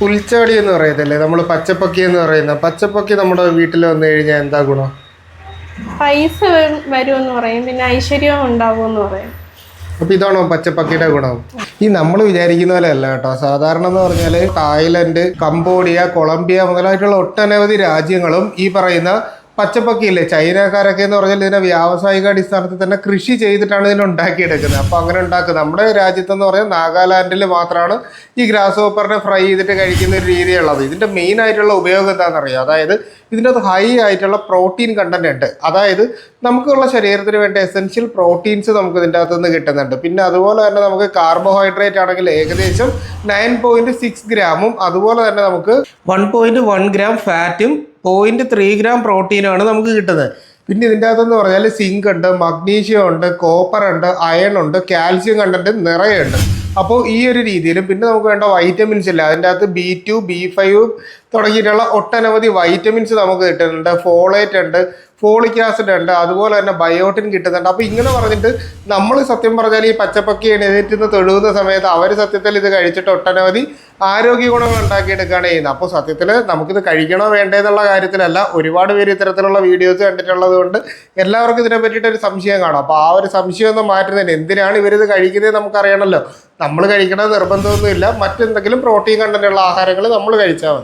പുൽച്ചാടി എന്ന് പറയത്തില്ലേ? നമ്മൾ പച്ചപ്പൊക്കി എന്ന് പറയുന്ന. പച്ചപ്പൊക്കി നമ്മുടെ വീട്ടിൽ വന്നു കഴിഞ്ഞാൽ എന്താ ഗുണം? പൈസ വരും- വരുമെന്ന് പറയും. പിന്നെ ഐശ്വര്യവും ഉണ്ടാവുമെന്ന് പറയും. അപ്പൊ ഇതാണോ പച്ചപ്പക്കിയുടെ ഗുണം? ഈ നമ്മൾ വിചാരിക്കുന്ന പോലെ അല്ല കേട്ടോ. സാധാരണ എന്ന് പറഞ്ഞാൽ തായ്ലൻഡ് കംബോഡിയ കൊളംബിയ മുതലായിട്ടുള്ള ഒട്ടനവധി രാജ്യങ്ങളും ഈ പറയുന്ന പച്ചപ്പക്കിയില്ലേ? ചൈനക്കാരൊക്കെ എന്ന് പറഞ്ഞാൽ ഇതിനെ വ്യാവസായിക അടിസ്ഥാനത്തിൽ തന്നെ കൃഷി ചെയ്തിട്ടാണ് ഇതിനെ ഉണ്ടാക്കിയെടുക്കുന്നത്. അപ്പോൾ അങ്ങനെ ഉണ്ടാക്കുക നമ്മുടെ രാജ്യത്തെന്ന് പറഞ്ഞാൽ നാഗാലാൻഡിൽ മാത്രമാണ് ഈ ഗ്രാസ് ഹോപ്പറിനെ ഫ്രൈ ചെയ്തിട്ട് കഴിക്കുന്ന ഒരു രീതിയുള്ളത്. ഇതിന്റെ മെയിൻ ആയിട്ടുള്ള ഉപയോഗം എന്താണെന്നറിയാം? അതായത് ഇതിന്റെ അത് ഹൈ ആയിട്ടുള്ള പ്രോട്ടീൻ കണ്ടന്റ് ഉണ്ട്. അതായത് നമുക്കുള്ള ശരീരത്തിന് വേണ്ട എസെൻഷ്യൽ പ്രോട്ടീൻസ് നമുക്ക് ഇതിന്റെ അകത്തുനിന്ന് കിട്ടുന്നുണ്ട്. പിന്നെ അതുപോലെ തന്നെ നമുക്ക് കാർബോഹൈഡ്രേറ്റ് ആണെങ്കിൽ ഏകദേശം നയൻ പോയിന്റ് സിക്സ് ഗ്രാമും അതുപോലെ തന്നെ നമുക്ക് വൺ പോയിന്റ് വൺ ഗ്രാം ഫാറ്റും പോയിന്റ് ത്രീ ഗ്രാം പ്രോട്ടീനാണ് നമുക്ക് കിട്ടുന്നത്. പിന്നെ ഇതിന്റെ അകത്തെന്ന് പറഞ്ഞാൽ സിങ്ക് ഉണ്ട് മഗ്നീഷ്യം ഉണ്ട് കോപ്പർ ഉണ്ട് അയൺ ഉണ്ട് കാൽസ്യം കണ്ടന്റ് നിറയുണ്ട് അപ്പോൾ ഈ ഒരു രീതിയിലും പിന്നെ നമുക്ക് വേണ്ട വൈറ്റമിൻസ് ഇല്ല. അതിന്റെ അകത്ത് ബി ടു ബി ഫൈവ് തുടങ്ങിയിട്ടുള്ള ഒട്ടനവധി വൈറ്റമിൻസ് നമുക്ക് കിട്ടുന്നുണ്ട് ഫോളേറ്റ് ഉണ്ട് ഫോളിക് ആസിഡ് ഉണ്ട് അതുപോലെ തന്നെ ബയോട്ടിൻ കിട്ടുന്നുണ്ട്. അപ്പോൾ ഇങ്ങനെ പറഞ്ഞിട്ട് നമ്മൾ സത്യം പറഞ്ഞാൽ ഈ പച്ചപ്പക്കി എഴുന്നേറ്റ് നിന്ന് തൊഴുകുന്ന സമയത്ത് അവർ സത്യത്തിൽ ഇത് കഴിച്ചിട്ട് ഒട്ടനവധി ആരോഗ്യ ഗുണങ്ങൾ ഉണ്ടാക്കിയെടുക്കുകയാണ് ചെയ്യുന്നത്. അപ്പോൾ സത്യത്തിൽ നമുക്കിത് കഴിക്കണോ വേണ്ടതെന്നുള്ള കാര്യത്തിലല്ല ഒരുപാട് പേര് ഇത്തരത്തിലുള്ള വീഡിയോസ് കണ്ടിട്ടുള്ളത് കൊണ്ട് എല്ലാവർക്കും ഇതിനെ പറ്റിയിട്ട് ഒരു സംശയം കാണും. അപ്പോൾ ആ ഒരു സംശയം ഒന്ന് മാറ്റുന്നതിന് എന്തിനാണ് ഇവരിത് കഴിക്കുന്നത് നമുക്കറിയണമല്ലോ. നമ്മൾ കഴിക്കണത് നിർബന്ധമൊന്നുമില്ല. മറ്റെന്തെങ്കിലും പ്രോട്ടീൻ കണ്ടന്റുള്ള ആഹാരങ്ങൾ നമ്മൾ കഴിച്ചാൽ മതി.